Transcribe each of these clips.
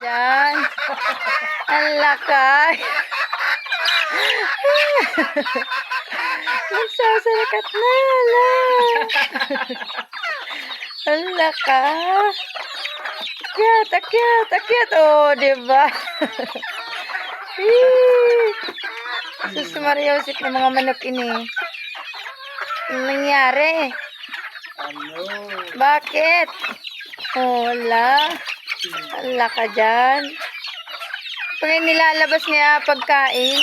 Yan. Ang lakay. Nagsasalakat na. Ala. Ang laka. Akyat, akyat, akyat. Oh, diba? Sus Mariosip ng mga manok ini. Anong nangyari? Ano? Bakit? Oh, Wala ka dyan. Pag nilalabas niya pagkain.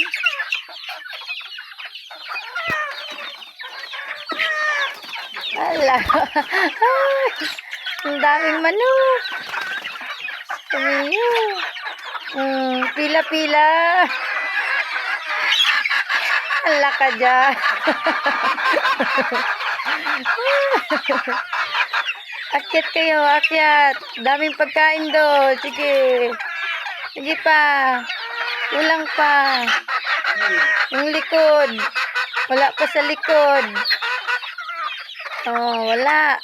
Wala. Ay, ang daming manok. Tumiyo. Mm, pila-pila. Wala ka dyan. Akyat kayo, akyat. Daming pagkain do. Sige. Sige pa. Kulang pa. Yung likod. Wala pa sa likod. Oh, wala.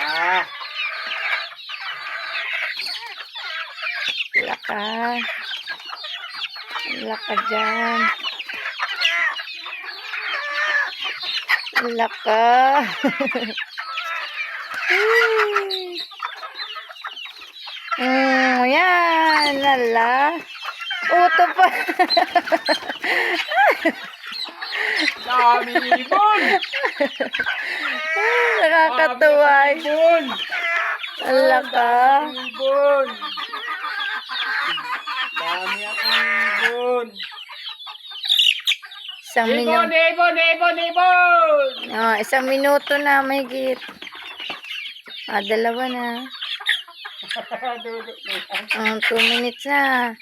Ah, Wala ka. Wala ka dyan. Wala ka. Hmm, yan. Lala. Uto pa. dami ibon! Nakakatuwa. Ibon! Wala ka. Ibon! Dami akong ibon! Isang Ibon, minuto. ibon, ibon, ibon! Oh, isang minuto na may git. Ah, dalawa na. Ah, two minutes na.